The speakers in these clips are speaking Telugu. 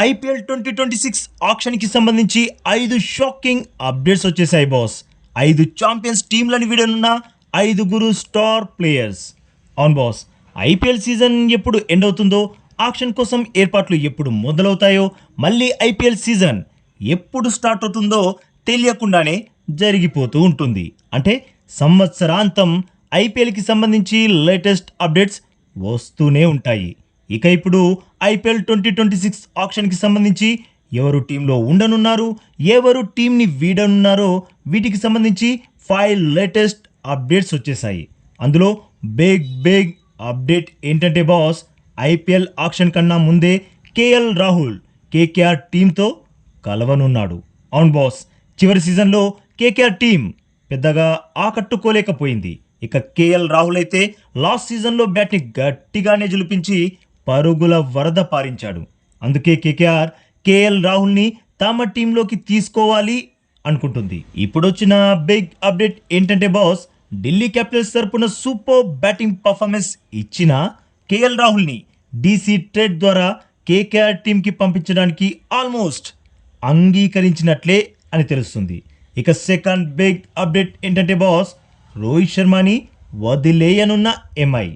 ఐపీఎల్ ట్వంటీ ట్వంటీ సిక్స్ ఆక్షన్కి సంబంధించి ఐదు షాకింగ్ అప్డేట్స్ వచ్చేసాయి బాస్. ఐదు ఛాంపియన్స్ టీంలని వీడనున్న ఐదుగురు స్టార్ ప్లేయర్స్. అవును బాస్. ఐపీఎల్ సీజన్ ఎప్పుడు ఎండ్ అవుతుందో ఆక్షన్ కోసం ఏర్పాట్లు ఎప్పుడు మొదలవుతాయో మళ్ళీ ఐపీఎల్ సీజన్ ఎప్పుడు స్టార్ట్ అవుతుందో తెలియకుండానే జరిగిపోతూ ఉంటుంది. అంటే సంవత్సరాంతం ఐపీఎల్కి సంబంధించి లేటెస్ట్ అప్డేట్స్ వస్తూనే ఉంటాయి. ఇక ఇప్పుడు ఐపీఎల్ ట్వంటీ ట్వంటీ సిక్స్ ఆప్షన్కి సంబంధించి ఎవరు టీంలో ఉండనున్నారు ఎవరు టీంని వీడనున్నారో వీటికి సంబంధించి ఫైవ్ లేటెస్ట్ అప్డేట్స్ వచ్చేసాయి అందులో బిగ్ బిగ్ అప్డేట్ ఏంటంటే బాస్ ఐపీఎల్ ఆక్షన్ కన్నా ముందే కేఎల్ రాహుల్ కేకేఆర్ టీంతో కలవనున్నాడు. అవును బాస్ చివరి సీజన్లో కేకేఆర్ టీం పెద్దగా ఆకట్టుకోలేకపోయింది. ఇక కేఎల్ రాహుల్ అయితే లాస్ట్ సీజన్లో బ్యాట్ని గట్టిగానే జులిపించి పరుగుల వరద పారించాడు. అందుకే కేకేఆర్ కేఎల్ రాహుల్ని తమ టీంలోకి తీసుకోవాలి అనుకుంటుంది. ఇప్పుడు వచ్చిన బిగ్ అప్డేట్ ఏంటంటే బాస్ ఢిల్లీ క్యాపిటల్స్ తరపున సూపర్ బ్యాటింగ్ పర్ఫార్మెన్స్ ఇచ్చిన కేఎల్ రాహుల్ని డీసీ ట్రేడ్ ద్వారా కేకేఆర్ టీంకి పంపించడానికి ఆల్మోస్ట్ అంగీకరించినట్లే అని తెలుస్తుంది. ఇక సెకండ్ బిగ్ అప్డేట్ ఏంటంటే బాస్ రోహిత్ శర్మని వదిలేయనున్న ఎంఐ.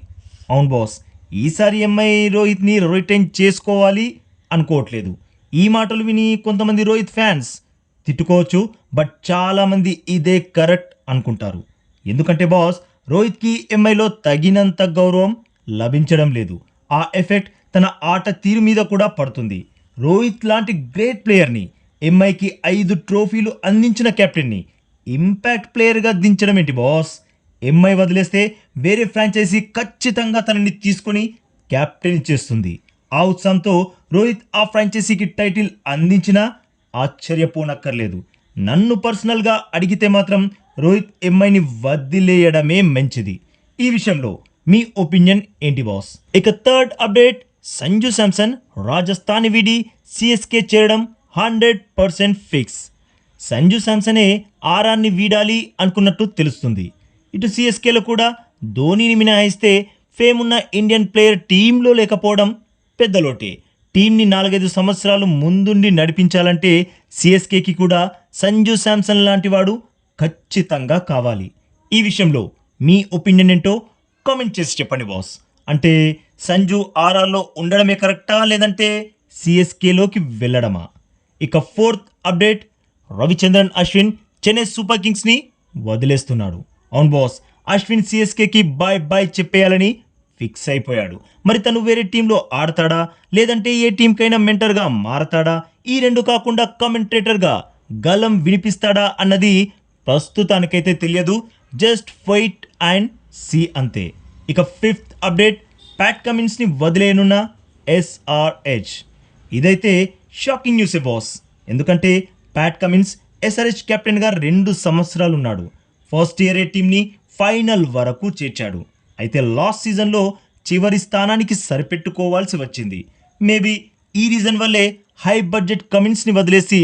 అవును బాస్ ఈసారి ఎంఐ రోహిత్ని రిటైన్ చేసుకోవాలి అనుకోవట్లేదు. ఈ మాటలు విని కొంతమంది రోహిత్ ఫ్యాన్స్ తిట్టుకోవచ్చు బట్ చాలామంది ఇదే కరెక్ట్ అనుకుంటారు. ఎందుకంటే బాస్ రోహిత్కి ఎంఐలో తగినంత గౌరవం లభించడం లేదు. ఆ ఎఫెక్ట్ తన ఆట తీరు మీద కూడా పడుతుంది. రోహిత్ లాంటి గ్రేట్ ప్లేయర్ని ఎంఐకి ఐదు ట్రోఫీలు అందించిన కెప్టెన్ని ఇంపాక్ట్ ప్లేయర్గా దించడం ఏంటి బాస్? ఎంఐ వదిలేస్తే వేరే ఫ్రాంచైజీ ఖచ్చితంగా తనని తీసుకొని క్యాప్టెన్ చేస్తుంది. ఆ ఉత్సాహంతో రోహిత్ ఆ ఫ్రాంచైజీకి టైటిల్ అందించినా ఆశ్చర్యపోనక్కర్లేదు. నన్ను పర్సనల్గా అడిగితే మాత్రం రోహిత్ ఎంఐని వదిలేయడమే మంచిది. ఈ విషయంలో మీ ఒపీనియన్ ఏంటి బాస్? ఇక థర్డ్ అప్డేట్ సంజు శాంసన్ రాజస్థాన్ వీడి సిఎస్కే చేరడం హండ్రెడ్ పర్సెంట్ ఫిక్స్. సంజు శాంసనే ఆరాన్ని వీడాలి అనుకున్నట్టు తెలుస్తుంది. ఇటు సిఎస్కేలో కూడా ధోనీని మినహాయిస్తే ఫేమ్ ఉన్న ఇండియన్ ప్లేయర్ టీంలో లేకపోవడం పెద్ద లోటే. టీంని నాలుగైదు సంవత్సరాలు ముందుండి నడిపించాలంటే సిఎస్కేకి కూడా సంజు శాంసన్ లాంటి వాడు ఖచ్చితంగా కావాలి. ఈ విషయంలో మీ ఒపీనియన్ ఏంటో కామెంట్ చేసి చెప్పండి బాస్. అంటే సంజు ఆర్ఆర్లో ఉండడమే కరెక్టా లేదంటే సిఎస్కేలోకి వెళ్ళడమా? ఇక fourth update Ravichandran Ashwin Chennai super కింగ్స్ని వదిలేస్తున్నాడు. అవును బాస్ అశ్విన్ సిఎస్కేకి బాయ్ బాయ్ చెప్పేయాలని ఫిక్స్ అయిపోయాడు. మరి తను వేరే టీంలో ఆడతాడా? లేదంటే ఏ టీంకైనా మెంటర్గా మారతాడా? ఈ రెండు కాకుండా కమెంటేటర్గా గలం వినిపిస్తాడా అన్నది ప్రస్తుతానికైతే తెలియదు. జస్ట్ ఫైట్ అండ్ సి అంతే. ఇక ఫిఫ్త్ అప్డేట్ ప్యాట్ కమిన్స్ని వదిలేనున్న ఎస్ఆర్హెచ్. ఇదైతే షాకింగ్ న్యూసే బాస్. ఎందుకంటే ప్యాట్ కమిన్స్ ఎస్ఆర్హెచ్ కెప్టెన్గా రెండు సంవత్సరాలు ఉన్నాడు ఫస్ట్ ఇయర్ ఏ టీంని ఫైనల్ వరకు చేర్చాడు. అయితే లాస్ట్ సీజన్లో చివరి స్థానానికి సరిపెట్టుకోవాల్సి వచ్చింది. మేబీ ఈ రీజన్ వల్లే హై బడ్జెట్ కమిన్స్ని వదిలేసి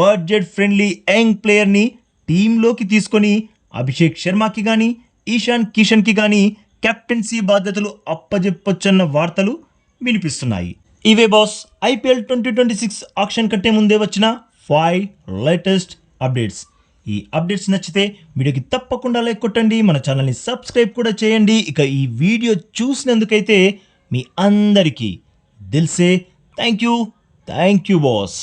బడ్జెట్ ఫ్రెండ్లీ యంగ్ ప్లేయర్ని టీంలోకి తీసుకొని అభిషేక్ శర్మకి కానీ ఈశాన్ కిషన్కి కానీ కెప్టెన్సీ బాధ్యతలు అప్పజెప్పొచ్చన్న వార్తలు వినిపిస్తున్నాయి. ఇవే boss IPL twenty twenty six auction కట్టే ముందే వచ్చిన ఫైవ్ లేటెస్ట్ అప్డేట్స్. ఈ అప్డేట్స్ నచ్చితే వీడియోకి తప్పకుండా లైక్ కొట్టండి మన ఛానల్ని సబ్స్క్రైబ్ కూడా చేయండి. ఇక ఈ వీడియో చూసినందుకైతే మీ అందరికీ దిల్సే. Thank you. Thank you boss.